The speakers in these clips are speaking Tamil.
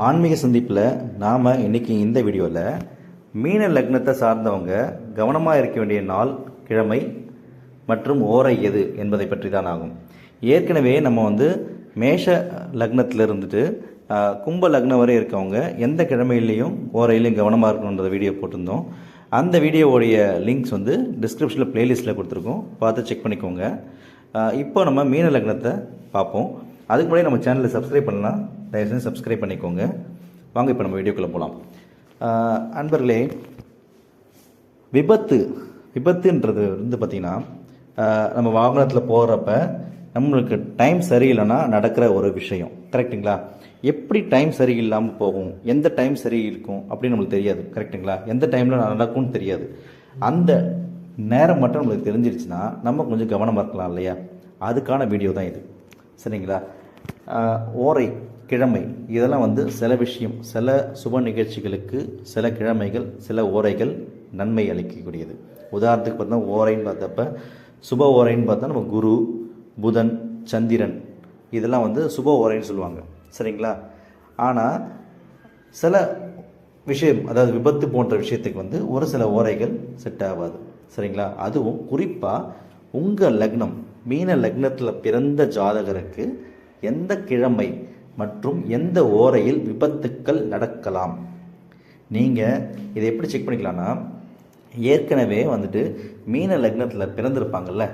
ஆன்மீக சந்திப்பில் நாம் இன்னைக்கு இந்த வீடியோவில் மீன லக்னத்தை சார்ந்தவங்க கவனமாக இருக்க வேண்டிய நாள் கிழமை மற்றும் ஓரை எது என்பதை பற்றி தான் ஆகும். ஏற்கனவே நம்ம வந்து மேஷ லக்னத்தில் இருந்துட்டு கும்ப லக்னம் வரை இருக்கவங்க எந்த கிழமையிலையும் ஓரையிலையும் கவனமாக இருக்கணுன்ற வீடியோ போட்டிருந்தோம். அந்த வீடியோவுடைய லிங்க்ஸ் வந்து டிஸ்கிரிப்ஷனில் ப்ளேலிஸ்ட்டில் கொடுத்துருக்கோம். பார்த்து செக் பண்ணிக்கோங்க. இப்போ நம்ம மீன லக்னத்தை பார்ப்போம். அதுக்கு முன்னாடி நம்ம சேனலை சப்ஸ்கிரைப் பண்ணலாம் தயவுசெய்து சப்ஸ்கிரைப் பண்ணிக்கோங்க. வாங்க இப்போ நம்ம வீடியோக்குள்ளே போகலாம் அன்பர்களே விபத்து விபத்துன்றது வந்து பார்த்திங்கன்னா நம்ம வாகனத்தில் போகிறப்ப நம்மளுக்கு டைம் சரியில்லைன்னா நடக்கிற ஒரு விஷயம். கரெக்ட்டுங்களா எப்படி டைம் சரியில்லாமல் போகும்? எந்த டைம் சரி இருக்கும்? அப்படின்னு நம்மளுக்கு தெரியாது. கரெக்ட்டுங்களா எந்த டைமில் நடக்கும்னு தெரியாது. அந்த நேரம் மட்டும் நம்மளுக்கு தெரிஞ்சிருச்சுன்னா நம்ம கொஞ்சம் கவனமாக இருக்கலாம் இல்லையா? அதுக்கான வீடியோ தான் இது. சரிங்களா? ஓரை கிழமை. இதெல்லாம் வந்து சில விஷயம் சில சுப நிகழ்ச்சிகளுக்கு சில கிழமைகள் சில ஓரைகள் நன்மை அளிக்கக்கூடியது. உதாரணத்துக்கு பார்த்தா ஓரைன்னு பார்த்தப்ப சுப ஓரைன்னு பார்த்தா நம்ம குரு புதன் சந்திரன். இதெல்லாம் வந்து சுப ஓரைன்னு சொல்லுவாங்க. சரிங்களா? ஆனால் சில விஷயம் அதாவது விபத்து போன்ற விஷயத்துக்கு வந்து ஒரு சில ஓரைகள் செட் ஆகாது. சரிங்களா? அதுவும் குறிப்பாக உங்கள் லக்னம் மீன லக்னத்தில் பிறந்த ஜாதகருக்கு எந்த கிழமை மற்றும் எந்த ஓரையில் விபத்துக்கள் நடக்கலாம்? நீங்கள் இதை எப்படி செக் பண்ணிக்கலாம்னா ஏற்கனவே வந்துட்டு மீன லக்னத்தில் பிறந்திருப்பாங்கள்ல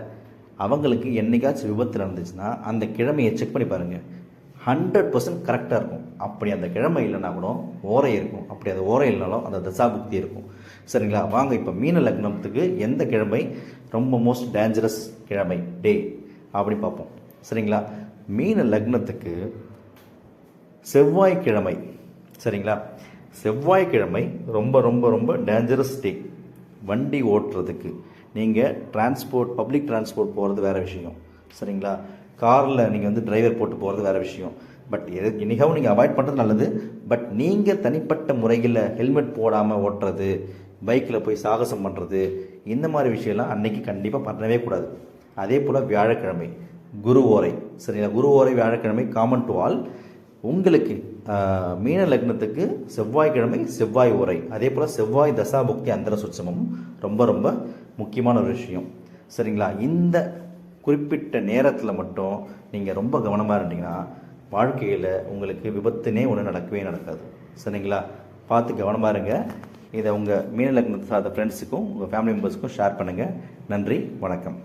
அவங்களுக்கு என்னைக்காச்சும் விபத்து நடந்துச்சுன்னா அந்த கிழமையை செக் பண்ணி பாருங்கள் ஹண்ட்ரட் பர்சன்ட் கரெக்டாக இருக்கும். அப்படி அந்த கிழமை இல்லைன்னா கூட ஓரை இருக்கும். அப்படி அது ஓரை இல்லைனாலும் அந்த தசாபுக்தி இருக்கும். சரிங்களா? வாங்க இப்போ மீன லக்னத்துக்கு எந்த கிழமை? ரொம்ப மோஸ்ட் டேஞ்சரஸ் கிழமை டே அப்படி பார்ப்போம். சரிங்களா? மீன லக்னத்துக்கு செவ்வாய்க்கிழமை சரிங்களா? செவ்வாய்க்கிழமை ரொம்ப ரொம்ப ரொம்ப டேஞ்சரஸ் டே வண்டி ஓட்டுறதுக்கு. நீங்கள் டிரான்ஸ்போர்ட் பப்ளிக் டிரான்ஸ்போர்ட் போகிறது வேறு விஷயம் சரிங்களா? காரில் நீங்கள் வந்து டிரைவர் போட்டு போகிறது வேறு விஷயம். பட் எது இனிகாவும் நீங்கள் அவாய்ட் பண்ணுறது நல்லது. பட் நீங்கள் தனிப்பட்ட முறையில் ஹெல்மெட் போடாமல் ஓட்டுறது பைக்கில் போய் சாகசம் பண்ணுறது இந்த மாதிரி விஷயம்லாம் அன்னைக்கு கண்டிப்பாக பண்ணவே கூடாது. அதே போல் வியாழக்கிழமை. குரு ஓரை. சரிங்களா? குரு ஓரை வியாழக்கிழமை காமன் டு ஆல் உங்களுக்கு மீன லக்னத்துக்கு செவ்வாய்க்கிழமை செவ்வாய் உரை அதே போல் செவ்வாய் தசாபுக்தி அந்தர சுட்சமும் ரொம்ப ரொம்ப முக்கியமான ஒரு விஷயம். சரிங்களா? இந்த குறிப்பிட்ட நேரத்தில் மட்டும் நீங்கள் ரொம்ப கவனமாக இருந்தீங்கன்னா வாழ்க்கையில் உங்களுக்கு விபத்துனே ஒன்று நடக்கவே நடக்காது. சரிங்களா? பார்த்து கவனமாக இருங்க. இதை உங்கள் மீன லக்னத்தை சார்ந்த ஃப்ரெண்ட்ஸுக்கும் உங்கள் ஃபேமிலி மெம்பர்ஸுக்கும் ஷேர் பண்ணுங்கள் நன்றி வணக்கம்.